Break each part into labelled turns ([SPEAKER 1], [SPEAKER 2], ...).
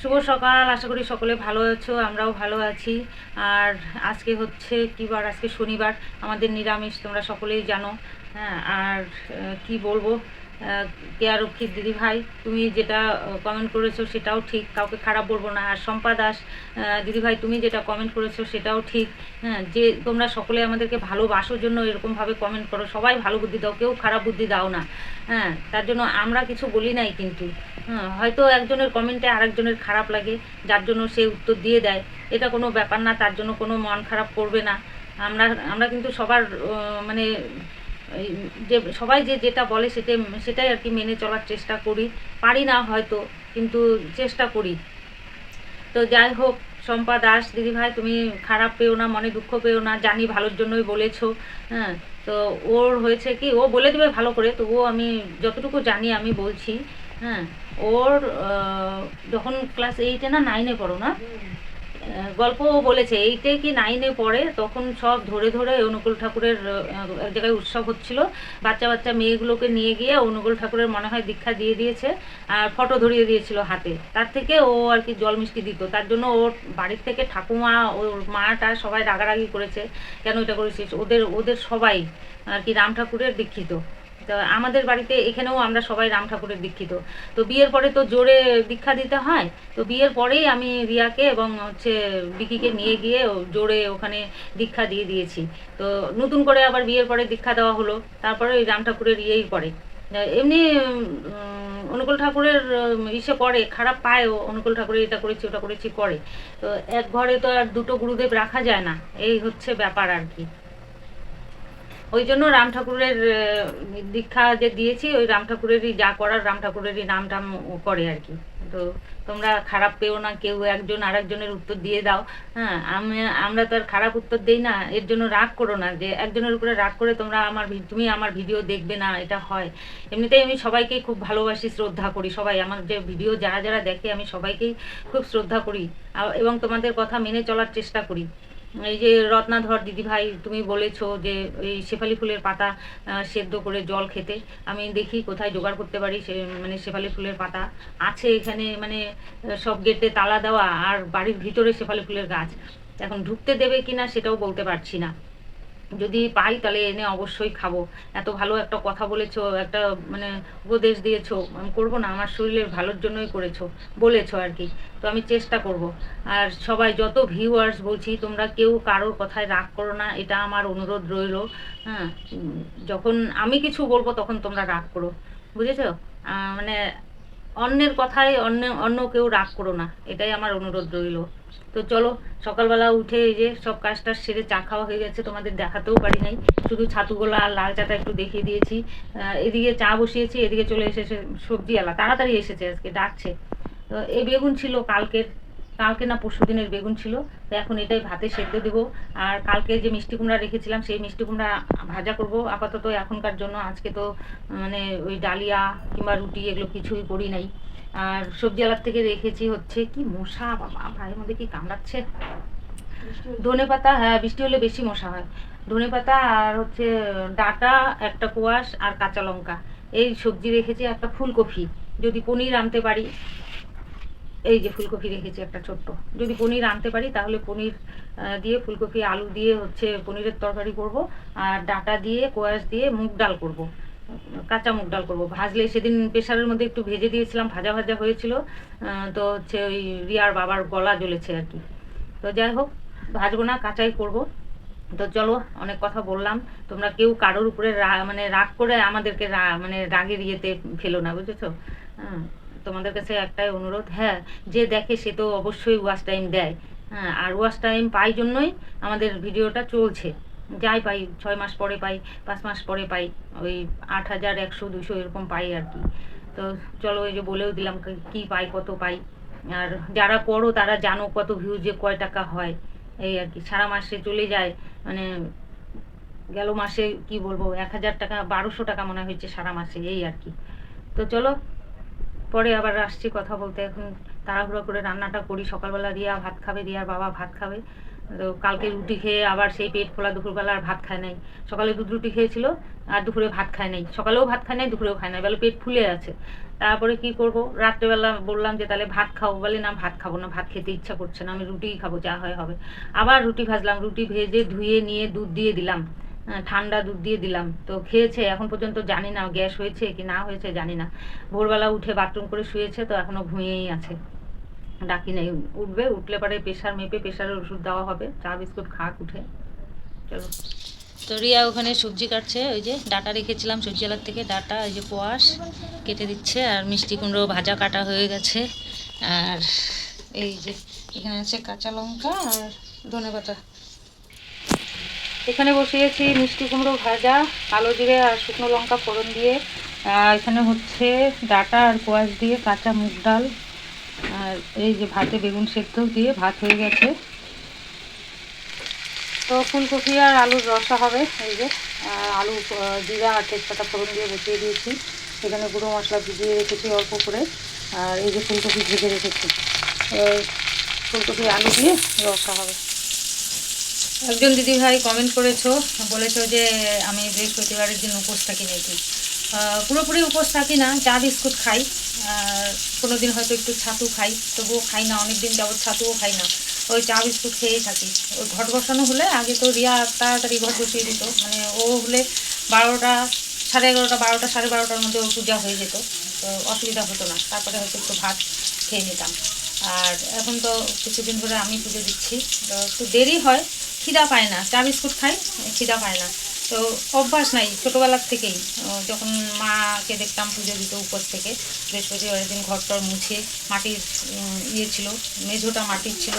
[SPEAKER 1] শুভ সকাল, আশা করি সকলে ভালো আছো, আমরাও ভালো আছি। আর আজকে হচ্ছে কি বার? আজকে শনিবার। আমাদের নিরামিষ, তোমরা সকলেই জানো। হ্যাঁ আর কি বলব? আহ, কেয়ারক্ষীর দিদি ভাই তুমি যেটা কমেন্ট করেছ সেটাও ঠিক কাউকে খারাপ বলব না। আর শম্পা দাস দিদি ভাই তুমি যেটা কমেন্ট করেছ সেটাও ঠিক। হ্যাঁ যে তোমরা সকলে আমাদেরকে ভালোবাসার জন্য এরকমভাবে কমেন্ট করো সবাই ভালো বুদ্ধি দাও কেউ খারাপ বুদ্ধি দাও না। হ্যাঁ তার জন্য আমরা কিছু বলি নাই কিন্তু। হ্যাঁ হয়তো একজনের কমেন্টে আরেকজনের খারাপ লাগে যার জন্য সে উত্তর দিয়ে দেয়। এটা কোনো ব্যাপার না তার জন্য কোনো মন খারাপ করবে না। আমরা আমরা কিন্তু সবার মানে যে সবাই যে যেটা বলে সেটাই সেটাই আর কি মেনে চলার চেষ্টা করি। পারি না হয়তো, কিন্তু চেষ্টা করি। তো যাই হোক, শম্পা দাস, দিদিভাই, তুমি খারাপ পেও না, মনে দুঃখ পেও না, জানি ভালোর জন্যই বলেছ হ্যাঁ। তো ওর হয়েছে কি, ও বলে দেবে ভালো করে তবুও আমি যতটুকু জানি আমি বলছি হ্যাঁ। ওর যখন ক্লাস এইটে না নাইনে পড়ো না আহ, গল্প বলেছে এইটে কি নাইনে পড়ে তখন সব ধরে ধরে অনুকূল ঠাকুরের এক জায়গায় উৎসব হচ্ছিল। বাচ্চা বাচ্চা মেয়েগুলোকে নিয়ে গিয়ে অনুকূল ঠাকুরের মনে হয় দীক্ষা দিয়ে দিয়েছে আর ফটো ধরিয়ে দিয়েছিল হাতে। তার থেকে ও আর কি জল মিষ্টি দিত তার জন্য ওর বাড়ির থেকে ঠাকুমা ওর মাটা সবাই রাগারাগি করেছে কেন এটা করেছিস? ওদের ওদের সবাই আর কি রাম ঠাকুরের দীক্ষিত। তো আমাদের বাড়িতে এখানেও আমরা সবাই রাম ঠাকুরের দীক্ষিত। তো বিয়ের পরে তো জোরে দীক্ষা দিতে হয়, তো বিয়ের পরেই আমি রিয়াকে এবং হচ্ছে বিকিকে নিয়ে গিয়ে জোরে ওখানে দীক্ষা দিয়ে দিয়েছি। তো নতুন করে আবার বিয়ের পরে দীক্ষা দেওয়া হলো, তারপরে ওই রাম ঠাকুরের ইয়েই করে এমনি অনুকূল ঠাকুরের ইসে করে, খারাপ পায় ও, অনুকূল ঠাকুরের এটা করেছি, ওটা করেছি, করে। তো এক ঘরে তো আর দুটো গুরুদেব রাখা যায় না, এই হচ্ছে ব্যাপার আর কি। ওই জন্য রাম ঠাকুরের দীক্ষা যে দিয়েছি, ওই রাম ঠাকুরেরই যা করার, রাম ঠাকুরেরই নাম টাম করে আর কি। তো তোমরা খারাপ পেও না, কেউ একজন আরেকজনের উত্তর দিয়ে দাও। হ্যাঁ আমি, আমরা তো আর খারাপ উত্তর দিই না, এর জন্য রাগ করো না, যে একজনের উপরে রাগ করে তোমরা আমার তুমি আমার ভিডিও দেখবে না, এটা হয়। এমনিতেই আমি সবাইকেই খুব ভালোবাসি, শ্রদ্ধা করি সবাই। আমার যে ভিডিও যারা যারা দেখে, আমি সবাইকেই খুব শ্রদ্ধা করি। এবং তোমাদের কথা মেনে চলার চেষ্টা করি। এই যে রত্নাধর দিদিভাই, তুমি বলেছ যে এই শেফালি ফুলের পাতা সেদ্ধ করে জল খেতে। আমি দেখি কোথায় জোগাড় করতে পারি সে মানে শেফালি ফুলের পাতা। আছে এখানে মানে সব গেটে তালা দেওয়া আর বাড়ির ভিতরে শেফালি ফুলের গাছ। এখন ঢুকতে দেবে কিনা সেটাও বলতে পারছি না। যদি পাই তাহলে এনে অবশ্যই খাব। এত ভালো একটা কথা বলেছ, একটা মানে উপদেশ দিয়েছ, আমি করব না, আমার শরীরের ভালোর জন্যই করেছ, বলেছ আর কি। তো আমি চেষ্টা করব। আর সবাই, যত ভিউয়ার্স বলছি, তোমরা কেউ কারোর কথায় রাগ করো না, এটা আমার অনুরোধ রইল। হ্যাঁ যখন আমি কিছু বলব, তখন তোমরা রাগ করো। বুঝেছ? মানে অন্যের কথায় অন্য অন্য কেউ রাগ করো না, এটাই আমার অনুরোধ রইল। তো চলো, সকালবেলা উঠে এই যে সব কাজটা সেরে চা খাওয়া হয়ে গেছে, তোমাদের দেখাতেও পারি নাই। শুধু ছাতুগোলা আর লাল চাটা একটু দেখিয়ে দিয়েছি। এদিকে চা বসিয়েছি, এদিকে চলে এসেছে সবজিওয়ালা। তাড়াতাড়ি এসেছে আজকে, ডাকছে। তো এই বেগুন ছিল কালকের, কালকে না পরশু দিনের বেগুন ছিল। তো এখন এটাই ভাতে সেদ্ধ দেবো। আর কালকে যে মিষ্টি কুমড়া রেখেছিলাম, সেই মিষ্টি কুমড়া ভাজা করব। আপাতত এখনকার জন্য আজকে তো মানে ওই ডালিয়া কিংবা রুটি এগুলো কিছুই করি নাই। আর সবজি সবজিওয়ালার থেকে রেখেছি হচ্ছে কি মশা বাবা ভাইয়ের মধ্যে কি কামড়াচ্ছে? ধনে পাতা হ্যাঁ বৃষ্টি হলে বেশি মশা হয়। ধনে পাতা আর হচ্ছে ডাটা একটা কোয়াশ আর কাঁচা লঙ্কা। এই সবজি রেখেছি একটা ফুলকপি। যদি পনির আনতে পারি এই যে ফুলকপি রেখেছি একটা ছোট্ট। যদি পনির আনতে পারি তাহলে পনির দিয়ে ফুলকপি আলু দিয়ে হচ্ছে পনিরের তরকারি করব। আর ডাটা দিয়ে কোয়াশ দিয়ে মুগ ডাল করব। কাঁচা মুগ ডাল করব। ভাজলে সেদিন প্রেশারের মধ্যে একটু ভেজে দিয়েছিলাম, ভাজা ভাজা হয়েছিল। তো হচ্ছে ওই রিয়ার বাবার গলা জ্বলেছে আর কি। তো যাই হোক, ভাজবো না, কাঁচাই করব। তো চলো, অনেক কথা বললাম। তোমরা কেউ কারোর উপরে মানে রাগ করে আমাদেরকে মানে রাগের ইয়েতে ফেলো না, বুঝেছ? হ্যাঁ তোমাদের কাছে একটাই অনুরোধ। হ্যাঁ যে দেখে সে তো অবশ্যই ওয়াশ টাইম দেয়। হ্যাঁ আর ওয়াচ টাইম পাই জন্যই আমাদের ভিডিওটা চলছে। যাই পাই, ছয় মাস পরে পাই, পাঁচ মাস পরে পাই, ওই আট হাজার, একশো, দুশো এরকম পাই আর কি। তো চলো ওই যে বলেও দিলাম কি- পাই, কত পাই। আর যারা পড়ো তারা জানো কত ভিউ যে কয় টাকা হয়। এই আর কি, সারা মাসে চলে যায় মানে গেল মাসে কি বলব, এক হাজার টাকা, বারোশো টাকা মনে হয়েছে সারা মাসে, এই আর কি। তো চলো, পরে আবার আসছি কথা বলতে। এখন তাড়াহুড়ো করে রান্নাটা করি, সকালবেলা রিয়া ভাত খাবে রিয়ার বাবা ভাত খাবে। তো কালকে রুটি খেয়ে আবার সেই পেট খোলা দুপুরবেলা আর ভাত খায় নাই। সকালে দুধ রুটি খেয়েছিল আর দুপুরে ভাত খায় নাই। সকালেও ভাত খায় নাই, দুপুরেও খায় নাই। বলে পেট ফুলে আছে। তারপরে কি করব? রাত্রেবেলা বললাম যে, তাহলে ভাত খাব বলে, না, ভাত খাব না, ভাত খেতে ইচ্ছা করছে না, আমি রুটিই খাব, যা হয় হবে। আবার রুটি ভাজলাম, রুটি ভেজে ধুয়ে নিয়ে দুধ দিয়ে দিলাম। ঠান্ডা দুধ দিয়ে দিলাম। তো খেয়েছে, এখন পর্যন্ত জানি না, গ্যাস হয়েছে কি না হয়েছে জানি না। ভোরবেলা উঠে বাথরুম করে শুয়েছে, তো এখনও ঘুমিয়েই আছে। ডাকি নেই। উঠবে, উঠলে পরে প্রেশার মেপে প্রেশারের ওষুধ দেওয়া হবে। চা, বিস্কুট খাক, উঠে। চলো। তো রিয়া ওখানে সবজি কাটছে, ওই যে ডাটা রেখেছিলাম সবজিওয়ালার থেকে। ডাটা ওই যে কোয়াশ কেটে দিচ্ছে, আর মিষ্টি কুমড়ো ভাজা কাটা হয়ে গেছে। আর এই যে এখানে আছে কাঁচা লঙ্কা আর ধনে পাতা। এখানে বসিয়েছি মিষ্টি কুমড়ো ভাজা, কালো জিরে আর শুকনো লঙ্কা ফোড়ন দিয়ে। এখানে হচ্ছে ডাটা আর কোয়াশ দিয়ে কাঁচা মুগ ডাল। আর এই যে ভাতে বেগুন সেদ্ধ দিয়ে ভাত হয়ে গেছে। তো ফুলকপি আর আলুর রসা হবে, এই যে। আলু জিরা আর তেজপাতা ফোড়ন দিয়ে বসিয়ে দিয়েছি। এখানে গুঁড়ো মশলা ভিজিয়ে রেখেছি অল্প করে। আর এই যে ফুলকপি ভেজে রেখেছি। ফুলকপি আলু দিয়ে রসা হবে। একজন দিদি ভাই কমেন্ট করেছ, বলেছ যে আমি বৃহস্পতিবারের দিন উপোস থাকি নাকি? পুরোপুরি উপোস থাকি না চা বিস্কুট খাই। কোনো দিন হয়তো একটু ছাতু খাই, তবুও খাই না অনেক দিন যাবত ছাতুও খাই না। ওই চা বিস্কুট খেয়েই থাকি। ওই ঘট বসানো হলে আগে তো রিয়া তাড়াতাড়ি ঘট বসিয়ে দিত। মানে ও হলে বারোটা, সাড়ে এগারোটা, বারোটা, সাড়ে বারোটার মধ্যে ওর পূজা হয়ে যেত। তো অসুবিধা হতো না। তারপরে হয়তো একটু ভাত খেয়ে নিতাম। আর এখন তো কিছুদিন ধরে আমি পুজো দিচ্ছি। তো একটু দেরি হয়, খিদা পায় না। চা বিস্কুট খাই, খিদা পায় না। তো অভ্যাস নাই, ছোটোবেলার থেকেই। যখন মাকে দেখতাম পুজো দিত উপর থেকে, বৃহস্পতিবারের দিন ঘরটর মুছে মাটির ইয়ে ছিল, মেঝোটা মাটির ছিল,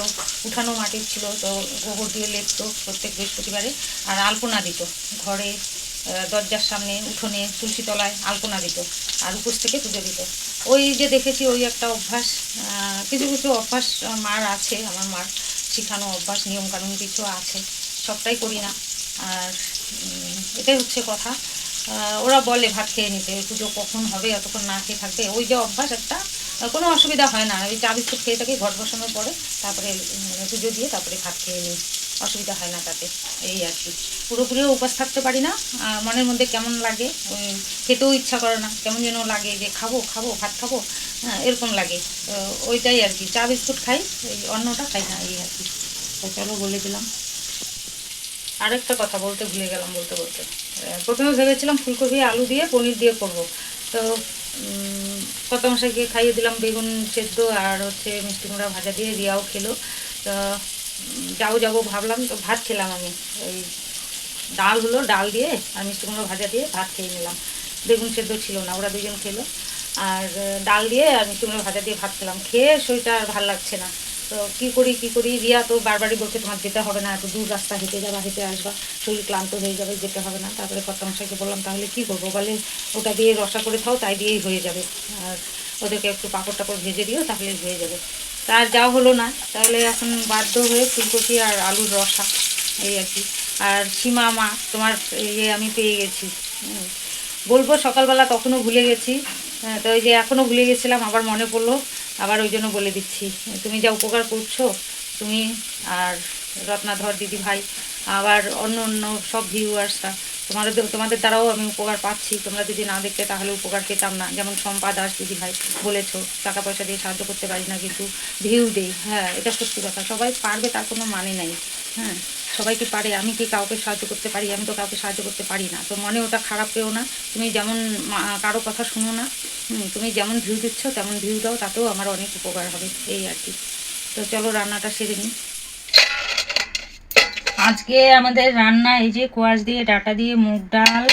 [SPEAKER 1] উঠানো মাটির ছিল, তো গোবর দিয়ে লেপতো প্রত্যেক বৃহস্পতিবারে, আর আলপনা দিত। ঘরে দরজার সামনে, উঠোনে তুলসী তলায় আলপনা দিত, আর উপোস থেকে পুজো দিত। ওই যে দেখেছি, ওই একটা অভ্যাস কিছু কিছু অভ্যাস মার আছে, আমার মার শেখানো অভ্যাস, নিয়মকানুন কিছু আছে, সবটাই করি না। আর এটাই হচ্ছে কথা। ওরা বলে ভাত খেয়ে নিতে পুজো কখন হবে, এতক্ষণ না খেয়ে থাকবে ওই যে অভ্যাস একটা কোনো অসুবিধা হয় না। ওই চা বিস্কুট খেয়ে থাকি, ঘর বসানোর পরে তারপরে পুজো দিয়ে তারপরে ভাত খেয়ে নিই। অসুবিধা হয় না তাতে, এই আর কি। পুরোপুরিও উপাস থাকতে পারি না মনের মধ্যে কেমন লাগে, ওই খেতেও ইচ্ছা করে না, কেমন যেন লাগে যে খাব খাব, ভাত খাব হ্যাঁ এরকম লাগে। ওইটাই আর কি। চা বিস্কুট খাই, এই অন্নটা খাই না, এই আর কি। চলো বলে দিলাম। আরেকটা কথা বলতে ভুলে গেলাম, বলতে বলতে। প্রথমে ভেবেছিলাম ফুলকপি, আলু দিয়ে পনির দিয়ে করব। তো কত মশাইকে খাইয়ে দিলাম, বেগুন সেদ্ধ আর হচ্ছে মিষ্টি কুমড়া ভাজা দিয়ে রিয়াও খেলো। তো যাব যাব ভাবলাম, তো ভাত খেলাম আমি। ওই ডাল হলো, ডাল দিয়ে আর মিষ্টি কুমড়ো ভাজা দিয়ে ভাত খেয়ে নিলাম। বেগুন সেদ্ধ ছিল না, ওরা দুজন খেলো। আর ডাল দিয়ে আর মিষ্টি কুমড়ো ভাজা দিয়ে ভাত খেলাম। খেয়ে শরীরটা আর ভালো লাগছে না। তো কী করি কী করি? রিয়া তো বারবারই বলছে তোমার যেতে হবে না এত দূর রাস্তা হেঁটে যাবা হেঁটে আসবা। শরীর ক্লান্ত হয়ে যাবে যেতে হবে না। তারপরে কর্তামশাইকে বললাম তাহলে কী করব? বলে ওটা দিয়ে রসা করে খাও তাই দিয়েই হয়ে যাবে। আর ওদেরকে একটু পাঁপড় টাপড় ভেজে দিও তাহলে হয়ে যাবে। তার যা হলো না। তাহলে এখন বাধ্য হয়ে ফুলকপি আর আলুর রসা এই আর কি। আর সীমা মা তোমার ইয়ে আমি পেয়ে গেছি। বলব সকালবেলা তখনও ভুলে গেছি। হ্যাঁ, তো ওই যে এখনও ভুলে গেছিলাম আবার মনে পড়ল। আবার ওই জন্য বলে দিচ্ছি, তুমি যা উপকার করছ, তুমি আর রত্নাধর দিদি ভাই, আবার অন্য অন্য সব ভিউয়ার্সরা তোমাদের তোমাদের দ্বারাও আমি উপকার পাচ্ছি, তোমরা যদি না দেখতে তাহলে উপকার পেতাম না। যেমন সম্পা দাস দিদি ভাই বলেছ, টাকা পয়সা দিয়ে সাহায্য করতে পারি না, কিন্তু ভিউ দেই। হ্যাঁ এটা সত্যি কথা, সবাই পারবে তার কোনো মানে নাই। হ্যাঁ সবাই কি পারে, আমি কি কাউকে সাহায্য করতে পারি? আমি তো কাউকে সাহায্য করতে পারি না। তো মনে ওটা খারাপ পেও না। তুমি যেমন কারও কথা শুনো না তুমি যেমন ভিউ দিচ্ছ, তেমন ভিউ দাও, তাতেও আমার অনেক উপকার হবে, এই আর কি। তো চলো রান্নাটা সেরে নিই। আজকে আমাদের রান্না এই যে কোয়াশ দিয়ে, ডাটা দিয়ে মুগ ডাল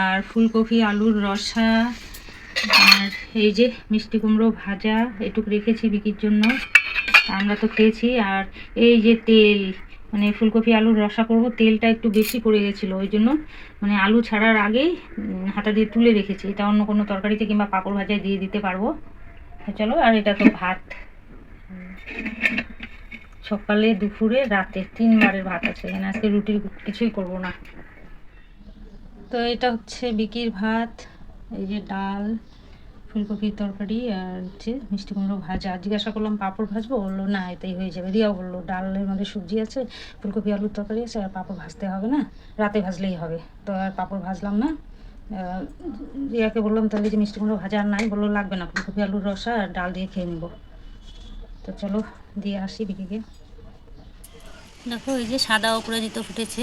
[SPEAKER 1] আর ফুলকপি, আলুর রসা আর এই যে মিষ্টি কুমড়ো ভাজা, এটুক রেখেছি বিকির জন্য। আমরা তো খেয়েছি, আর এই যে তেল মানে ফুলকপি আলুর রসা করব, তেলটা একটু বেশি পড়ে গেছিল, ওই জন্য মানে আলু ছাড়ার আগেই হাতা দিয়ে তুলে রেখেছি। এটা অন্য কোনো তরকারিতে কিংবা পাঁপড় ভাজায় দিয়ে দিতে পারব। চলো, আর এটা তো ভাত। সকালে, দুপুরে, রাতে তিনবারের ভাত আছে। এখানে আজকে রুটির কিছুই করব না। তো এটা হচ্ছে বিকির ভাত, এই যে ডাল। ফুলকপির তরকারি আর হচ্ছে মিষ্টি কুমড়ো ভাজা। জিজ্ঞাসা করলাম, পাঁপড় ভাজবো? বলল, না এটাই হয়ে যাবে। রিয়া বলল, ডালের মধ্যে সবজি আছে, ফুলকপি, আলুর তরকারি আছে, আর পাঁপড় ভাজতে হবে না, রাতে ভাজলেই হবে। তো আর পাঁপড় ভাজলাম না। রিয়াকে বললাম, তাহলে যে মিষ্টি কুমড়ো ভাজা আর নাই। বলল, লাগবে না, ফুলকপি, আলুর রসা আর ডাল দিয়ে খেয়ে নিব। তো চলো, দিয়ে আসি বিকিকে। দেখো, এই যে সাদা অপরাজিত ফুটেছে।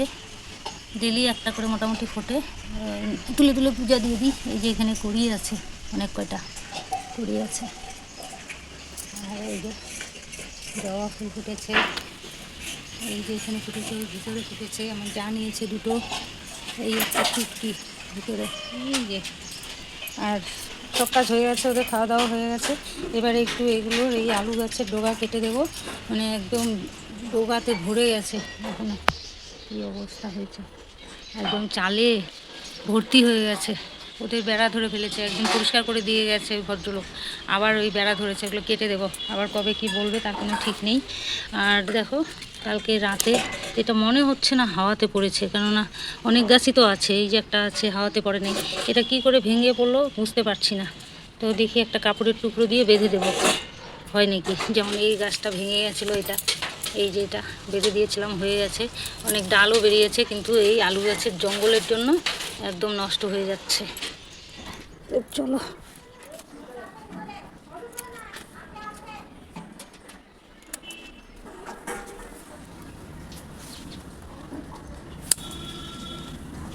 [SPEAKER 1] ডেলি একটা করে মোটামুটি ফোটে। তুলে তুলে পূজা দিয়ে দিই, এই যে এখানে করিয়ে আছে। অনেক কয়টা করিয়ে আছে। আর এই যে জবা ফুল ফুটেছে। এই যে এখানে ফুটেছে, এই ভিতরে ফুটেছে। আমার যা নিয়েছে দুটো, এই একটা চুটকি ভিতরে। এই যে। আর সব কাজ হয়ে গেছে, ওদের খাওয়া দাওয়া হয়ে গেছে। এবারে একটু এগুলোর এই আলু গাছের ডোগা কেটে দেবো। মানে একদম ডোগাতে ভরে গেছে এখানে। কী অবস্থা হয়েছে। একদম চালে ভর্তি হয়ে গেছে। ওদের বেড়া ধরে ফেলেছে একদিন পরিষ্কার করে দিয়ে গেছে ওই ভদ্রলোক। আবার ওই বেড়া ধরেছে, ওগুলো কেটে দেবো। আবার কবে কি বলবে তার কোনো ঠিক নেই। আর দেখো, কালকে রাতে এটা মনে হচ্ছে না হাওয়াতে পড়েছে, কেননা অনেক গাছই তো আছে, এই যে একটা আছে, হাওয়াতে পড়ে নেই। এটা কি করে ভেঙে পড়ল বুঝতে পারছি না। তো দেখি একটা কাপড়ের টুকরো দিয়ে বেঁধে দেবো। হয় নাকি? যেমন এই গাছটা ভেঙে গেছিল এটা, এই যে এটা বেঁধে দিয়েছিলাম, হয়ে গেছে। অনেক ডালও বেরিয়েছে, কিন্তু এই আলু গাছের জঙ্গলের জন্য একদম নষ্ট হয়ে যাচ্ছে। তো চলো।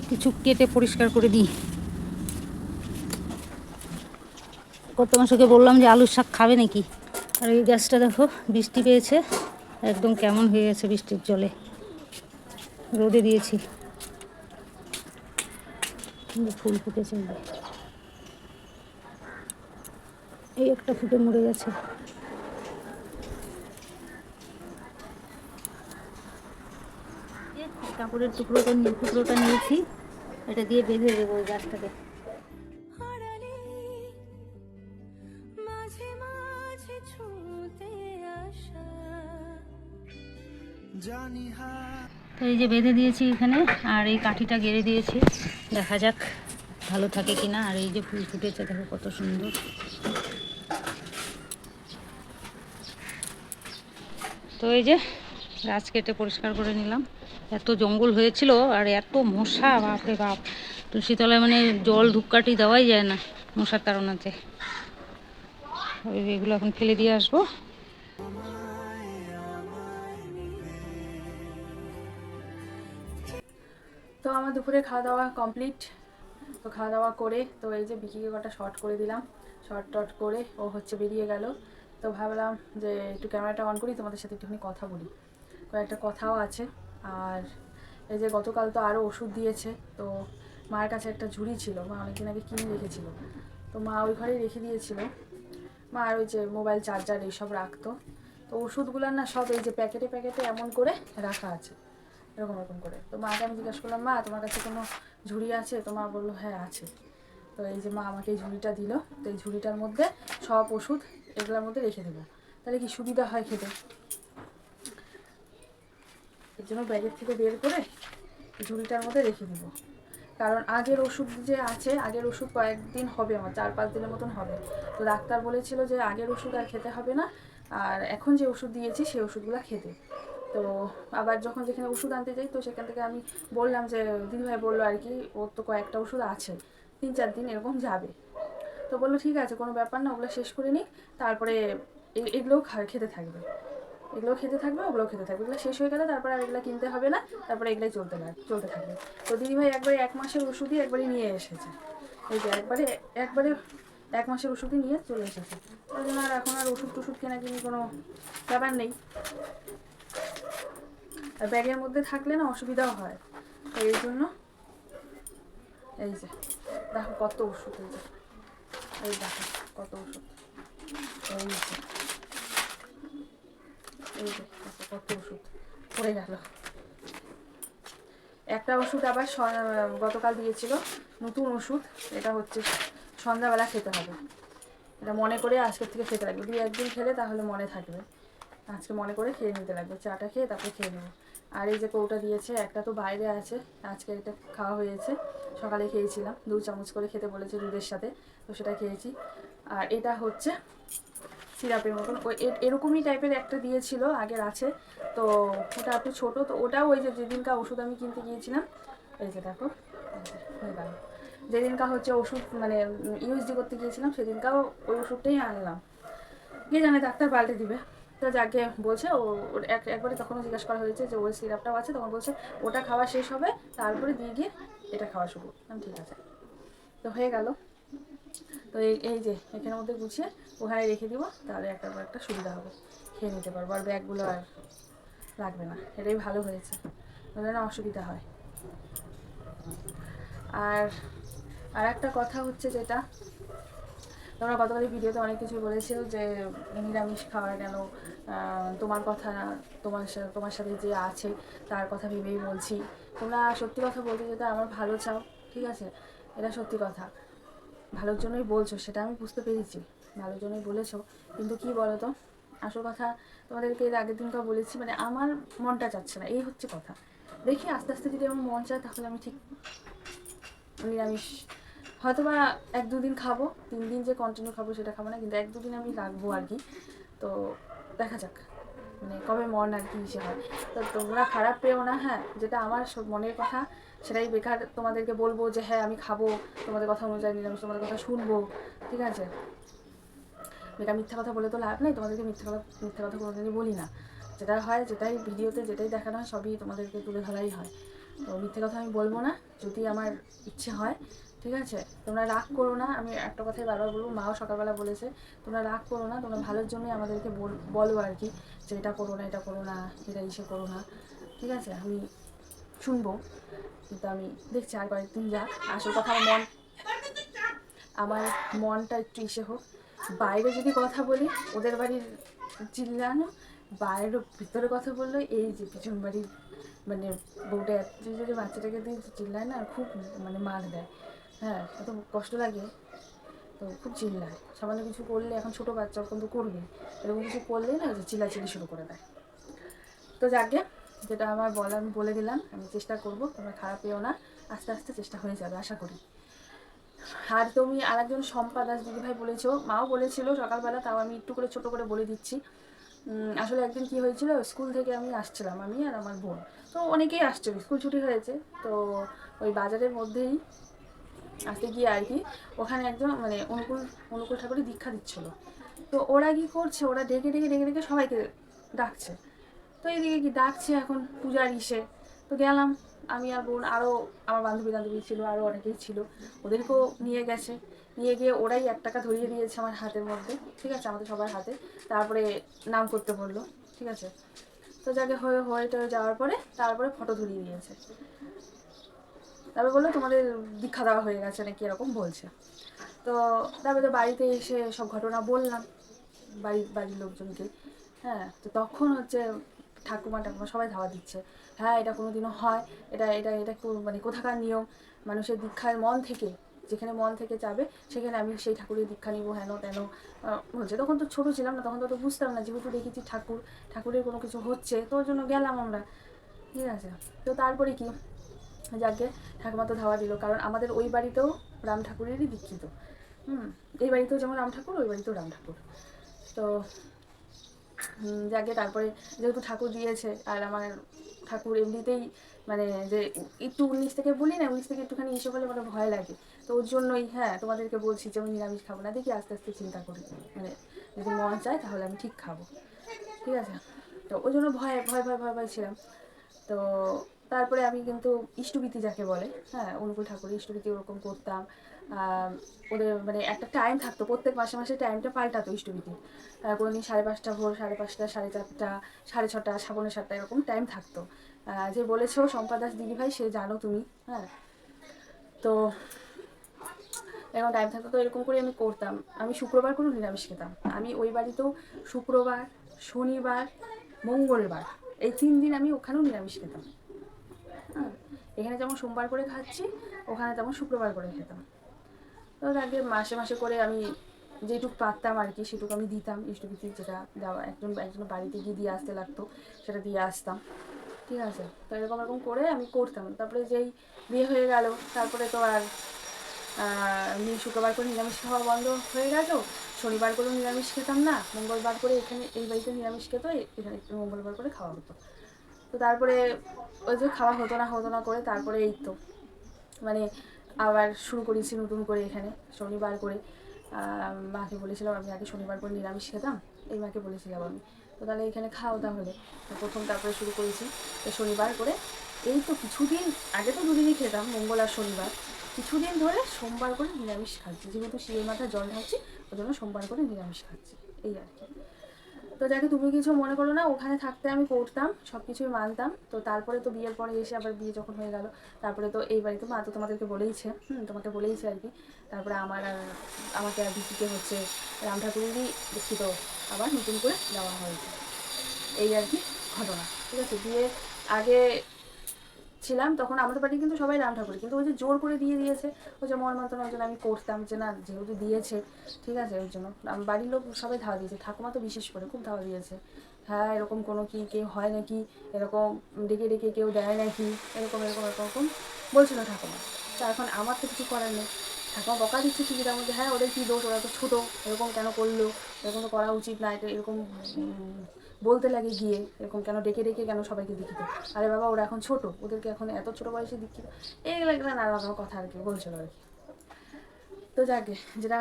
[SPEAKER 1] কিছু কেটে পরিষ্কার করে দিই। কত মাসকে বললাম যে আলুর শাক খাবে নাকি? আর এই গাছটা দেখো বৃষ্টি পেয়েছে। একদম কেমন হয়ে গেছে বৃষ্টির জলে। রোদে দিয়েছি। কিন্তু ফুল ফুটেছে। এই একটা ফুটে মরে গেছে। কাপড়ের টুকরোটা নিয়ে টুকরোটা নিয়েছি। এটা দিয়ে বেঁধে দেবো ওই গাছটাকে।
[SPEAKER 2] ছুঁতে আসা
[SPEAKER 1] তো এই যে বেঁধে দিয়েছি এখানে, আর এই কাঠিটা গেড়ে দিয়েছি। দেখা যাক ভালো থাকে কিনা, আর এই যে ফুল ফুটেছে, দেখো কত সুন্দর। তো এই যে গাছ কেটে পরিষ্কার করে নিলাম। এত জঙ্গল হয়েছিল, আর এত মশা, বাপরে বাপ। তুলসীতলায় মানে জল ধূপকাঠি দেওয়াই যায় না মশার তাড়নাতে ওই এগুলো এখন ফেলে দিয়ে আসব।
[SPEAKER 3] তো আমার দুপুরে খাওয়া দাওয়া কমপ্লিট তো খাওয়া দাওয়া করে, তো এই যে বিকিকে কটা শর্ট করে দিলাম। শর্ট টট করে ও হচ্ছে বেরিয়ে গেল। তো ভাবলাম যে একটু ক্যামেরাটা অন করি, তোমাদের সাথে একটুখানি কথা বলি। কয়েকটা কথাও আছে। আর এই যে গতকাল তো আরও ওষুধ দিয়েছে, তো মায়ের কাছে একটা ঝুড়ি ছিল। মা অনেকদিন আগে কিনে রেখেছিল। তো মা ওই ঘরেই রেখে দিয়েছিল। মা আর ওই যে মোবাইল চার্জার এইসব রাখতো। তো ওষুধগুলো না সব এই যে প্যাকেটে প্যাকেটে এমন করে রাখা আছে। এরকম এরকম করে। তো মাকে আমি জিজ্ঞাসা করলাম, মা, তোমার কাছে কোনো ঝুড়ি আছে? তো মা বলল হ্যাঁ আছে। তো এই যে মা আমাকে এই ঝুড়িটা দিল, তো এই ঝুড়িটার মধ্যে সব ওষুধ এগুলোর মধ্যে রেখে দেবো। তাহলে কি সুবিধা হয় খেতে? এর জন্য ব্যাগের থেকে বের করে ঝুড়িটার মধ্যে রেখে দেবো। কারণ আগের ওষুধ যে আছে, আগের ওষুধ কয়েকদিন হবে আমার, চার পাঁচ দিনের মতন হবে। তো ডাক্তার বলেছিল যে আগের ওষুধ আর খেতে হবে না, আর এখন যে ওষুধ দিয়েছি সেই ওষুধগুলো খেতে। তো আবার যখন যেখানে ওষুধ আনতে যাই, তো সেখান থেকে আমি বললাম যে, দিদিভাই বলল আর কি, ওর তো কয়েকটা ওষুধ আছে, তিন চার দিন এরকম যাবে। তো বলল, ঠিক আছে, কোনো ব্যাপার না, ওগুলো শেষ করে নিই তারপরে এগুলোও খেতে থাকবে। এগুলো খেতে থাকবে ওগুলো খেতে থাকবে। এগুলো শেষ হয়ে গেলে তারপরে আর এগুলো কিনতে হবে না, তারপরে এগুলোই চলতে চলতে থাকবে। তো দিদিভাই একবারে এক মাসের ওষুধই একবারই নিয়ে এসেছে। এই যে একবারে একবারে এক মাসের ওষুধই নিয়ে চলে এসেছে। ওই জন্য আর এখন আর ওষুধ টষুধ কেনা কিনি কোনো ব্যাপার নেই। আর ব্যাগের মধ্যে থাকলে না অসুবিধাও হয়। তো এই জন্য এই যে, দেখো কত ওষুধ এই যে। এই দেখো কত ওষুধ। এই যে এই যে কত ওষুধ। পড়ে গেল। একটা ওষুধ আবার গতকাল দিয়েছিল, নতুন ওষুধ, এটা হচ্ছে সন্ধ্যাবেলা খেতে হবে। এটা মনে করে আজকের থেকে খেতে লাগবে। দুই একদিন খেলে তাহলে মনে থাকবে। আজকে মনে করে খেয়ে নিতে লাগবে। চাটা খেয়ে তারপরে খেয়ে নেব। আর এই যে কৌটা দিয়েছে, একটা তো বাইরে আছে, আজকে এটা খাওয়া হয়েছে। সকালে খেয়েছিলাম, দু চামচ করে খেতে বলেছে দুধের সাথে, তো সেটা খেয়েছি। আর এটা হচ্ছে সিরাপের মতন। ওই এরকমই টাইপের একটা দিয়েছিল, আগের আছে। তো ওটা একটু ছোটো, তো ওটাও ওই যে যেদিনকার ওষুধ আমি কিনতে গিয়েছিলাম, এই যে দেখো, হয়ে গেল। যেদিনকার হচ্ছে ওষুধ মানে ইউএসডি করতে গিয়েছিলাম সেদিনকাও ওই ওষুধটাই আনলাম। কে জানে, ডাক্তার পাল্টে দিবে। তো যাকে বলছে, ও এক, একবারে তখনও জিজ্ঞাসা করা হয়েছে যে ওই সিরাপটাও আছে, তখন বলছে ওটা খাওয়া শেষ হবে, তারপরে দিয়ে গিয়ে এটা খাওয়া শুরু। ঠিক আছে। তো হয়ে গেল। তো এই এই যে এখানের মধ্যে গুছিয়ে ওখানে রেখে দিব, তাহলে একটা একটা সুবিধা হবে। খেয়ে নিতে পারব, আর ব্যাগগুলো আর লাগবে না। এটাই ভালো হয়েছে। না অসুবিধা হয়। আর আর একটা কথা হচ্ছে যেটা তোমরা গতকালের ভিডিওতে অনেক কিছু বলেছিল যে নিরামিষ খাওয়ার কেন তোমার কথা না তোমার তোমার সাথে যে আছে তার কথা ভেবেই বলছি। তোমরা সত্যি কথা বলতে যেটা আমার ভালো চাও, ঠিক আছে? এটা সত্যি কথা। ভালোর জন্যই বলছো, সেটা আমি বুঝতে পেরেছি। ভালোর জন্যই বলেছ, কিন্তু কি বলো তো আসল কথা তোমাদেরকে এর আগের দিনকার বলেছি মানে আমার মনটা চাচ্ছে না, এই হচ্ছে কথা। দেখি আস্তে আস্তে যদি আমার মন চায় তাহলে আমি ঠিক নিরামিষ হয়তো বা এক দুদিন খাব, তিন দিন যে কন্টিনিউ খাব সেটা খাব না, কিন্তু এক দুদিন আমি রাখব আর কি। তো দেখা যাক মানে কবে মন আর কি ইসে হয়। তো তোমরা খারাপ পেও না হ্যাঁ যেটা আমার সব মনের কথা, সেটাই বেকার তোমাদেরকে বলব যে হ্যাঁ আমি খাব, তোমাদের কথা অনুযায়ী নিরামিষ, তোমাদের কথা শুনব। ঠিক আছে? বেকার মিথ্যা কথা বলে তো লাভ নেই, তোমাদেরকে মিথ্যা কথা মিথ্যা কথা কোনোদিনই বলি না। যেটা হয়, যেটাই ভিডিওতে যেটাই দেখানো হয়, সবই তোমাদেরকে তুলে ধরাই হয়। তো মিথ্যে কথা আমি বলব না, যদি আমার ইচ্ছে হয় ঠিক আছে? তোমরা রাগ করো না, আমি একটা কথাই বারবার বলব, মাও সকালবেলা বলেছে, তোমরা রাগ করো না, তোমরা ভালোর জন্যই আমাদেরকে বল আর কি, যে এটা করো না, এটা করো না, এটা ইসে করো না। ঠিক আছে? আমি শুনব, কিন্তু আমি দেখছি আর কয়েকদিন যাক, আসল কথা মন, আমার মনটা একটু ইসে হোক। বাইরে যদি কথা বলি, ওদের বাড়ির চিল্লানো বাইরের ভিতরে কথা বলল, এই যে পিছন বাড়ির মানে বউটা এত যদি বাচ্চাটাকে দিয়ে চিল্লায় না খুব মানে মার দেয়। হ্যাঁ এত কষ্ট লাগে। তো খুব চিল্লায় সামান্য কিছু করলে এখন ছোটো বাচ্চা কিন্তু করবে। এরকম কিছু করলেই না যে চিল্লাচিল্লি শুরু করে দেয়। তো যাকে যেটা আমার বলা আমি বলে দিলাম, আমি চেষ্টা করব, তোমরা খারাপ পেও না। আস্তে আস্তে চেষ্টা হয়ে যাবে, আশা করি। আর তুমি আরেকজন শম্পা দাস দিদিভাই বলেছ, মাও বলেছিল সকালবেলা, তাও আমি একটু করে ছোট করে বলে দিচ্ছি। আসলে একদিন কি হয়েছিল, স্কুল থেকে আমি আসছিলাম, আমি আর আমার বোন। তো অনেকেই আসছিল স্কুল ছুটি হয়েছে। তো ওই বাজারের মধ্যেই আসতে গিয়ে আর কি, ওখানে একজন মানে অনুকূল অনুকূল ঠাকুরের দীক্ষা দিচ্ছিল। তো ওরা কি করছে? ওরা ডেকে ডেকে ডেকে ডেকে সবাইকে ডাকছে। তো এইদিকে কি ডাকছে এখন পূজার ইসে। তো গেলাম, আমি আর বোন আরও আমার বান্ধবী বান্ধবী ছিল আরও অনেকেই ছিল। ওদেরকেও নিয়ে গেছে। নিয়ে গিয়ে ওরাই এক টাকা ধরিয়ে দিয়েছে আমার হাতের মধ্যে। ঠিক আছে, আমাদের সবার হাতে। তারপরে নাম করতে বলল। ঠিক আছে? তো যাকে হয়ে হয়ে যাওয়ার পরে তারপরে ফটো ধরিয়ে দিয়েছে। তারপরে বলল তোমাদের দীক্ষা দেওয়া হয়ে গেছে, নাকি এরকম বলছে। তো তারপরে তো বাড়িতে এসে সব ঘটনা বললাম, বাড়ির বাড়ির লোকজনকে। হ্যাঁ তো তখন হচ্ছে ঠাকুমা ঠাকুমা সবাই ধাওয়া দিচ্ছে। হ্যাঁ এটা কোনো দিনও হয়, এটা এটা এটা মানে কোথাকার নিয়ম? মানুষের দীক্ষার মন থেকে, যেখানে মন থেকে যাবে, সেখানে আমি সেই ঠাকুরের দীক্ষা নিব, হেন তেন বলছে। তখন তো ছোটো ছিলাম না, তখন তো বুঝতাম না, যেহেতু দেখেছি ঠাকুর, ঠাকুরের কোনো কিছু হচ্ছে, তো ওর জন্য গেলাম আমরা। ঠিক আছে। তো তারপরে কি? যাকে ঠাকুমা তো ধাওয়া দিল। কারণ আমাদের ওই বাড়িতেও রাম ঠাকুরেরই দীক্ষিত। হুম, এই বাড়িতেও যেমন রাম ঠাকুর, ওই বাড়িতেও রাম ঠাকুর। তো যাকে তারপরে যেহেতু ঠাকুর দিয়েছে, আর আমার ঠাকুর এমনিতেই মানে যে একটু উনিশ থেকে বলি না, উনিশ থেকে একটুখানি এসে বলে আমার ভয় লাগে। তো ওর জন্যই হ্যাঁ তোমাদেরকে বলছি যে, আমি নিরামিষ খাব না, দেখি আস্তে আস্তে চিন্তা করি। মানে যদি মন চায়, তাহলে আমি ঠিক খাব। ঠিক আছে? তো ওই জন্য ভয় ভয় ভয় ভয় ভয় ছিলাম। তো তারপরে আমি কিন্তু ইষ্টভীতি যাকে বলে হ্যাঁ অনুকূল ঠাকুরের ইষ্টভীতি ওরকম করতাম। ওদের মানে একটা টাইম থাকতো, প্রত্যেক মাসে মাসে টাইমটা পাল্টাতো ইষ্টভীতি কোনো দিন সাড়ে পাঁচটা ভোর, সাড়ে পাঁচটা, সাড়ে চারটা, সাড়ে ছটা, সাবনে সাতটা, এরকম টাইম থাকতো। যে বলেছ, শম্পা দাস দিদিভাই সে জানো তুমি হ্যাঁ। তো এরকম টাইম থাকতো, তো এরকম করে আমি করতাম। আমি শুক্রবার করে নিরামিষ খেতাম। আমি ওই বাড়িতেও শুক্রবার, শনিবার, মঙ্গলবার, এই তিন দিন আমি ওখানেও নিরামিষ খেতাম। এখানে যেমন সোমবার করে খাচ্ছি, ওখানে তেমন শুক্রবার করে খেতাম। তো আগে মাসে মাসে করে আমি যেটুকু পারতাম আর কি, সেটুকু আমি দিতাম ইষ্টভীতি যেটা দেওয়া, একজন একজন বাড়িতে গিয়ে দিয়ে আসতে লাগতো, সেটা দিয়ে আসতাম। ঠিক আছে? তো এরকম এরকম করে আমি করতাম। তারপরে যেই বিয়ে হয়ে গেল, তারপরে তো আর শুক্রবার করে নিরামিষ খাওয়া বন্ধ হয়ে গেল। শনিবার করেও নিরামিষ খেতাম না, মঙ্গলবার করে এখানে এই বাড়িতে নিরামিষ খেত এখানে মঙ্গলবার করে খাওয়া হতো। তো তারপরে ওই যে খাওয়া হতো না হতো না করে তারপরে এই তো। মানে আবার শুরু করেছি নতুন করে এখানে, শনিবার করে। মাকে বলেছিলাম, আমি আগে শনিবার করে নিরামিষ খেতাম, এই মাকে বলেছিলাম আমি। তো তাহলে এখানে খাও তাহলে, তো প্রথম তারপরে শুরু করেছি। তো শনিবার করে, এই তো কিছুদিন, আগে তো দুদিনই খেতাম, মঙ্গল আর শনিবার। কিছুদিন ধরে সোমবার করে নিরামিষ খাচ্ছি, যেহেতু শিবের মাথায় জল ঢালছি, ওই জন্য সোমবার করে নিরামিষ খাচ্ছি, এই আর কি। তো যাকে তুমি কিছু মনে করো না, ওখানে থাকতে আমি করতাম সব কিছুই মানতাম। তো তারপরে তো বিয়ের পরে এসে আবার বিয়ে যখন হয়ে গেল, তারপরে তো এই বাড়িতে মা তো তোমাদেরকে বলেইছে, হুম, তোমাকে বলেইছে আর কি। তারপরে আমার আমাকে আর দিদিকে হচ্ছে রাম ঠাকুরেরই দুঃখিত আবার নতুন করে দেওয়া হয়েছে। এই আর কি ঘটনা, ঠিক আছে? বিয়ে আগে ছিলাম, তখন আমাদের বাড়ি কিন্তু সবাই রাম ঠাকুর। কিন্তু ওই যে জোর করে দিয়ে দিয়েছে, ওই যে মর্মান্তর ওই জন্য আমি করতাম যে না, যেহেতু দিয়েছে, ঠিক আছে, ওই জন্য। বাড়ির লোক সবাই ধাওয়া দিয়েছে, ঠাকুমা তো বিশেষ করে খুব ধাওয়া দিয়েছে। হ্যাঁ এরকম কোনো কি, কেউ হয় নাকি? এরকম ডেকে ডেকে কেউ দেয় নাকি? এরকম এরকম এরকম বলছিল ঠাকুমা। তো এখন আমার তো কিছু করার নেই। ঠাকুমা বকা দিচ্ছে ঠিকই তার মধ্যে হ্যাঁ ওদের কী দোষ? ওরা তো ছোটো, এরকম কেন করল? এরকম তো করা উচিত না, এটা এরকম বলতে লাগে গিয়ে, এরকম কেন ডেকে ডেকে কেন সবাইকে দীক্ষিত আরে বাবা, ওরা এখন ছোট, ওদেরকে এখন এত ছোট বয়সে দীক্ষিত এইগুলো এগুলো নানা রকম কথা আর কি, বলছিল আর কি। তো যাকে, যেটা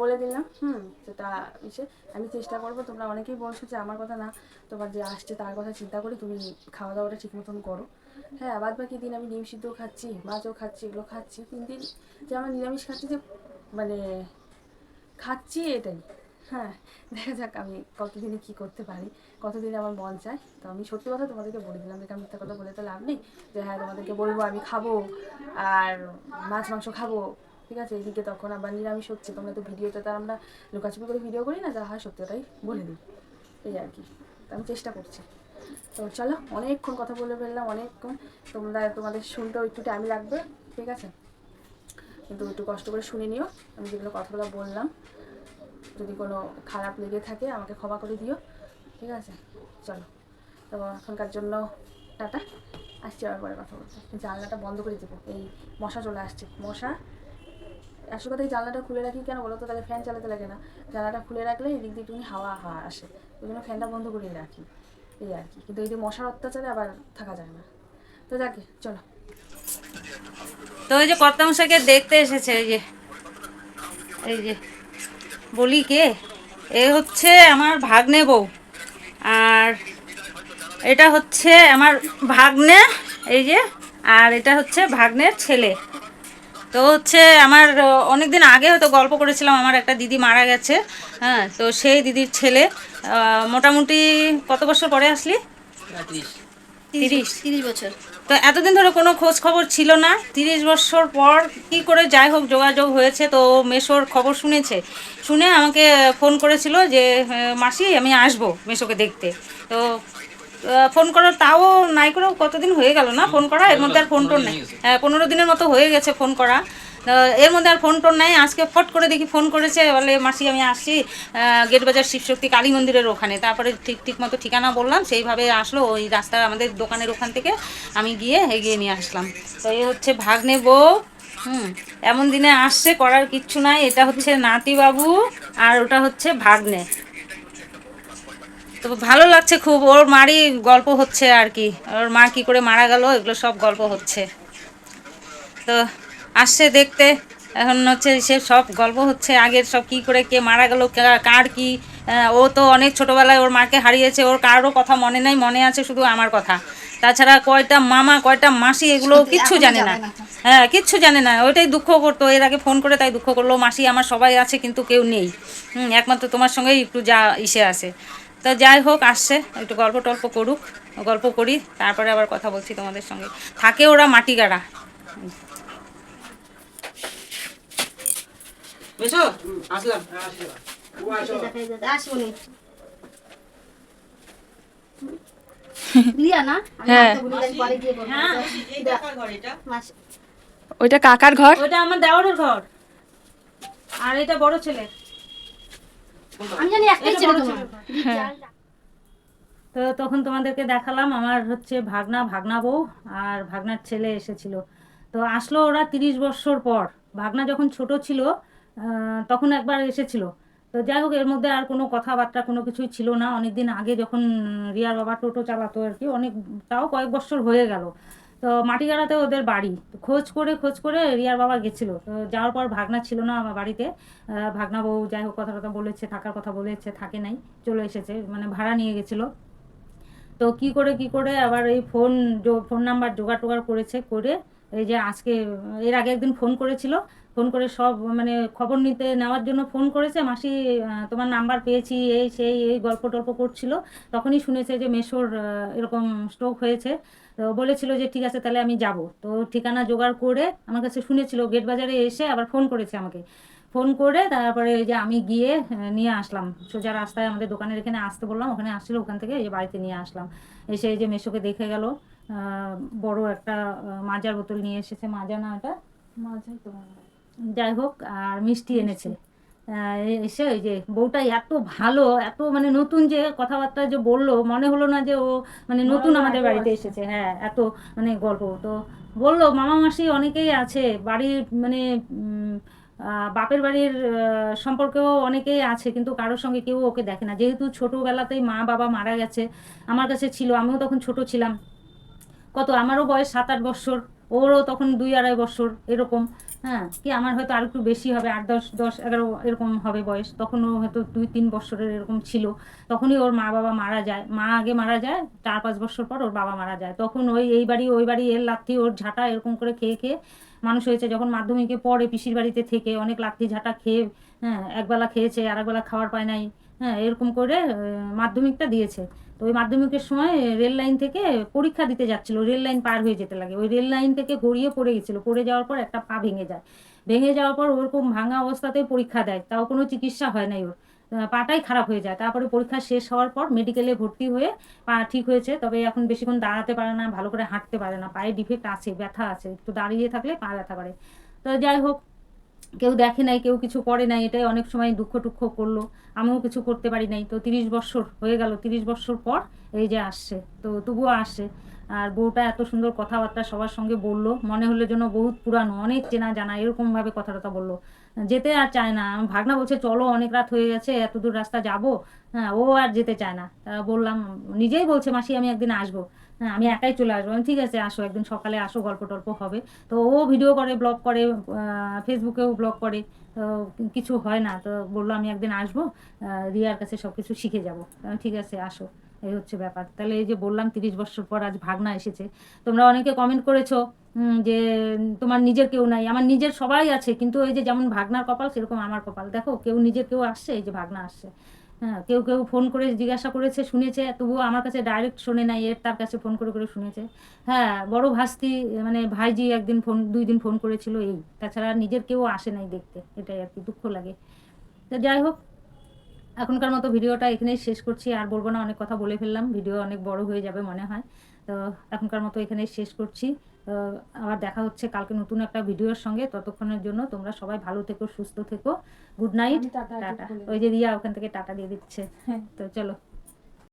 [SPEAKER 3] বলে দিলাম, হুম, সেটা ইসে আমি চেষ্টা করব, তোমরা অনেকেই বলছো যে আমার কথা না, তোমার যে আসছে তার কথা চিন্তা করে তুমি খাওয়া দাওয়াটা ঠিক মতন করো। হ্যাঁ বাদ বাকি দিন আমি ডিম সিদ্ধ খাচ্ছি, মাছও খাচ্ছি, এগুলো খাচ্ছি, তিন দিন যে আমরা নিরামিষ খাচ্ছি যে মানে খাচ্ছি এটাই। হ্যাঁ দেখা যাক আমি কতদিনে কি করতে পারি। কতদিনে আমার মন চায়। তো আমি সত্যি কথা তোমাদেরকে বলে দিলাম বেকার মিথ্যা কথা বলে তো লাভ নেই। যে হ্যাঁ তোমাদেরকে বলব, আমি খাব আর মাছ, মাংস খাব। ঠিক আছে, এদিকে তখন আবার নিরামিষ হচ্ছে। তোমরা তো ভিডিওতে তো আমরা লুকাচুপি করে ভিডিও করি না, যা হয় সত্যিটাই বলে দিই। এই আর কি। আমি চেষ্টা করছি। তো চলো, অনেকক্ষণ কথা বলে ফেললাম, অনেকক্ষণ। তোমরা, তোমাদের শুনতেও একটু টাইম লাগবে, ঠিক আছে? কিন্তু একটু কষ্ট করে শুনে নিও। আমি যেগুলো কথাগুলো বললাম যদি কোনো খারাপ লেগে থাকে, আমাকে ক্ষমা করে দিও। ঠিক আছে? চলো। তো এখনকার জন্য টাটা। আসছি আবার পরে কথা বলতে। জানলাটা বন্ধ করে দেবো। এই মশা চলে আসছে। মশা? আসল কথা এই জানলাটা খুলে রাখি কেন বলো তো? তাহলে ফ্যান চালাতে লাগে না। জানলাটা খুলে রাখলে এদিক দিয়ে একটুখানি হাওয়া হাওয়া আসে। ওই জন্য ফ্যানটা বন্ধ করেই রাখি। এই আর কি। কিন্তু এই যে মশার অত্যাচারে আবার থাকা যায় না। তো যাকে, চলো।
[SPEAKER 1] তো ওই যে কর্তামশাকে দেখতে এসেছে এই যে। এই যে। বলি কে? এ হচ্ছে আমার ভাগ্নে বউ। আর এটা হচ্ছে আমার ভাগ্নে এই যে আর এটা হচ্ছে ভাগ্নের ছেলে। তো হচ্ছে আমার অনেক দিন আগে হয়তো গল্প করেছিলাম আমার একটা দিদি মারা গেছে হ্যাঁ তো সেই দিদির ছেলে মোটামুটি কত বছর পরে আসলি? তিরিশ।
[SPEAKER 4] তিরিশ বছর।
[SPEAKER 1] তো এতদিন ধরে কোনো খোঁজ খবর ছিল না। তিরিশ বছর পর কি করে যাই হোক যোগাযোগ হয়েছে, তো মেশোর খবর শুনেছে। শুনে আমাকে ফোন করেছিল যে মাসি, আমি আসব মেশোকে দেখতে। তো ফোন করার তাও নাই করেও কতদিন হয়ে গেল না ফোন করা? এর মধ্যে আর ফোন টোন নেই। হ্যাঁ পনেরো দিনের মতো হয়ে গেছে ফোন করা। এর মধ্যে আর ফোন টোন নাই। আজকে ফট করে দেখি ফোন করেছে বলে মাসি আমি আসছি আহ, গেট বাজার শিবশক্তি কালী মন্দিরের ওখানে। তারপরে ঠিক ঠিক মতো ঠিকানা বললাম সেইভাবে আসলো ওই রাস্তা আমাদের দোকানের ওখান থেকে। আমি গিয়ে এগিয়ে নিয়ে আসলাম। তো এই হচ্ছে ভাগ্নে বউ হুম এমন দিনে আসছে করার কিচ্ছু নাই। এটা হচ্ছে নাতিবাবু আর ওটা হচ্ছে ভাগ্নে। তো ভালো লাগছে খুব। ওর মারই গল্প হচ্ছে আর কি। ওর মা কি করে মারা গেল এগুলো সব গল্প হচ্ছে। তো আসছে দেখতে। এখন হচ্ছে সে সব গল্প হচ্ছে আগের সব কি করে কে মারা গেল কার কি ও তো অনেক ছোটোবেলায় ওর মাকে হারিয়েছে ওর কারোর কথা মনে নেই মনে আছে শুধু আমার কথা। তাছাড়া কয়টা মামা কয়টা মাসি এগুলো কিচ্ছু জানে না। হ্যাঁ কিচ্ছু জানে না ওইটাই দুঃখ করতো এর আগে ফোন করে তাই দুঃখ করল মাসি আমার সবাই আছে কিন্তু কেউ নেই। হুম একমাত্র তোমার সঙ্গেই একটু যা ইসে আছে। তো যাই হোক আসছে একটু গল্প টল্প করুক গল্প করি তারপরে আবার কথা বলছি তোমাদের সঙ্গে। থাকে ওরা মাটি গাড়া
[SPEAKER 5] মেশো আসলাম
[SPEAKER 4] আসুনি লিয়া না আমি
[SPEAKER 3] হ্যাঁ।
[SPEAKER 4] হাতটা বুলিয়ে দিই, পরে গিয়ে বলব। মাস-
[SPEAKER 3] ওইটা কাকার ঘর?
[SPEAKER 1] ওইটা আমার দেওয়ারের ঘর। আর এটা বড় ছেলে।
[SPEAKER 4] আমি জানি একটাই তোমার।
[SPEAKER 1] ছেলে। তো তখন তোমাদেরকে দেখালাম আমার হচ্ছে ভাগনা ভাগনা বউ আর ভাগনার ছেলে এসেছিল। তো আসলো ওরা তিরিশ বছর পর। ভাগনা যখন ছোট ছিল তখন একবার এসেছিল। তো যাই হোক, এর মধ্যে আর কোনো কথাবার্তা, কোনো কিছুই ছিল না। অনেক দিন আগে যখন রিয়ার বাবা টোটো চালাতো আর কি, অনেক, তাও কয়েক বছর হয়ে গেল। তো মাটিগাড়াতে ওদের বাড়ি। খোঁজ করে খোঁজ করে রিয়ার বাবা গেছিল। তো যাওয়ার পর ভাগনা ছিল না আমার বাড়িতে। ভাগনা বউ যাই হোক কথা কথা বলেছে, থাকার কথা বলেছে, থাকে নাই, চলে এসেছে মানে ভাড়া নিয়ে গেছিল। তো কি করে কি করে, আবার এই ফোন ফোন নাম্বার জোগাড় টোগাড় করেছে, করে এই যে আজকে, এর আগে একদিন ফোন করেছিল। ফোন করে সব মানে খবর নিতে নেওয়ার জন্য ফোন করেছে। মাসি তোমার নাম্বার পেয়েছি, এই সেই, এই গল্প টল্প করছিল। তখনই শুনেছে যে মেশোর এরকম স্ট্রোক হয়েছে। তো বলেছিল যে ঠিক আছে, তাহলে আমি যাব। তো ঠিকানা জোগাড় করে আমার কাছে শুনেছিল, গেট বাজারে এসে আবার ফোন করেছে আমাকে। ফোন করে তারপরে যে আমি গিয়ে নিয়ে আসলাম। সোজা রাস্তায় আমাদের দোকানের এখানে আসতে বললাম। ওখানে আসছিল, ওখান থেকে এই যে বাড়িতে নিয়ে আসলাম। এসে এই যে মেশোকে দেখে গেল। বড় একটা মাজার বোতল নিয়ে এসেছে মাজা না এটা
[SPEAKER 3] তো
[SPEAKER 1] যাই হোক আর মিষ্টি এনেছে। এসে ওই যে বউটা এত ভালো এত মানে নতুন যে কথাবার্তা যে বলল মনে হলো না যে ও মানে নতুন আমাদের বাড়িতে এসেছে। হ্যাঁ এত মানে গল্প। তো বলল মামা মাসি অনেকেই আছে বাড়ির মানে আহ, বাপের বাড়ির সম্পর্কেও অনেকেই আছে কিন্তু কারোর সঙ্গে কেউ ওকে দেখে না। যেহেতু ছোটোবেলাতেই মা বাবা মারা গেছে আমার কাছে ছিল আমিও তখন ছোট ছিলাম। কত? আমারও বয়স সাত, আট বছর। ওরও তখন দুই, আড়াই বছর, এরকম। হ্যাঁ কি আমার হয়তো আর একটু বেশি হবে, আট, দশ দশ, এগারো, এরকম হবে বয়স। তখন ও হয়তো দুই, তিন বছরের এরকম ছিল। তখনই ওর মা বাবা মারা যায়। মা আগে মারা যায়, চার, পাঁচ বছর পর ওর বাবা মারা যায়। তখন ওই, এই বাড়ি, ওই বাড়ি, এর লাথি ওর ঝাঁটা এরকম করে খেয়ে খেয়ে মানুষ হয়েছে। যখন মাধ্যমিকে পড়ে, পিসির বাড়িতে থেকে অনেক লাথি ঝাঁটা খেয়ে হ্যাঁ একবেলা খেয়েছে আর একবেলা খাওয়ার পায় নাই। হ্যাঁ এরকম করে মাধ্যমিকটা দিয়েছে। তো ওই মাধ্যমিকের সময় রেল লাইন থেকে পরীক্ষা দিতে যাচ্ছিল, রেল লাইন পার হয়ে যেতে লাগে। ওই রেল লাইন থেকে গড়িয়ে পড়ে গেছিল, পড়ে যাওয়ার পর একটা পা ভেঙে যায়। ভেঙে যাওয়ার পর ওরকম ভাঙা অবস্থাতে পরীক্ষা দেয়, তাও কোনো চিকিৎসা হয় নাই ওর। পাটাই খারাপ হয়ে যায়। তারপরে পরীক্ষা শেষ হওয়ার পর মেডিকেলে ভর্তি হয়ে পা ঠিক হয়েছে, তবে এখন বেশিক্ষণ দাঁড়াতে পারে না, ভালো করে হাঁটতে পারে না, পায়ে ডিফেক্ট আছে, ব্যথা আছে, একটু দাঁড়িয়ে থাকলে পা ব্যথা করে। তো যাই হোক কেউ দেখে নাই, কেউ কিছু করে নাই, এটাই অনেক সময় দুঃখ টুক্ষ করল। আমিও কিছু করতে পারি নাই। তো তিরিশ বছর হয়ে গেল, তিরিশ বছর পর এই যে আসছে, তো তবুও আসছে। আর বউটা এত সুন্দর কথাবার্তা সবার সঙ্গে বলল, মনে হলো যেন বহুত পুরানো, অনেক চেনা জানা এরকম ভাবে কথা টথা বলল। যেতে আর চায় না ভাগনা বলছে, চলো, অনেক রাত হয়ে গেছে, এত দূর রাস্তা যাব? হ্যাঁ ও আর যেতে চায় না। বললাম, নিজেই বলছে মাসি, আমি একদিন আসব। হ্যাঁ আমি একাই চলে আসব। আমি ঠিক আছে, আসো, একদিন সকালে আসো গল্প টল্প হবে। তো ও ভিডিও করে ব্লগ করে ফেসবুকেও ব্লগ করে। তো কিছু হয় না, তো বলল আমি একদিন আসব রিয়ার কাছে সব কিছু শিখে যাব। ঠিক আছে, আসো। এই হচ্ছে ব্যাপার। তাহলে এই যে বললাম তিরিশ বছর পর আজ ভাগনা এসেছে, তোমরা অনেকে কমেন্ট করেছ যে তোমার নিজের কেউ নাই। আমার নিজের সবাই আছে, কিন্তু এই যে যেমন ভাগনার কপাল, সেরকম আমার কপাল। দেখো, কেউ নিজের কেউ আসছে, এই যে ভাগনা আসছে। হ্যাঁ কেউ কেউ ফোন করে জিজ্ঞাসা করেছে, শুনেছে, তবুও আমার কাছে ডাইরেক্ট শোনে নাই, এর তার কাছে ফোন করে করে শুনেছে। হ্যাঁ বড় ভাস্তি মানে ভাইজি একদিন ফোন, দুই দিন ফোন করেছিল এই। তাছাড়া নিজের কেউ আসে নাই দেখতে, এটাই আর কি দুঃখ লাগে। তো যাই হোক, এখনকার মতো ভিডিওটা এখানেই শেষ করছি। আর বলব না, অনেক কথা বলে ফেললাম, ভিডিও অনেক বড় হয়ে যাবে মনে হয়। তো এখনকার মতো এখানেই শেষ করছি। আবার দেখা হচ্ছে কালকে নতুন একটা ভিডিওর সঙ্গে। ততক্ষণের জন্য তোমরা সবাই ভালো থেকো সুস্থ থেকো। গুড নাইট
[SPEAKER 3] টাটা
[SPEAKER 1] ওই যে রিয়া ওখান থেকে টাটা দিয়ে দিচ্ছে।
[SPEAKER 3] হ্যাঁ।
[SPEAKER 1] তো চলো।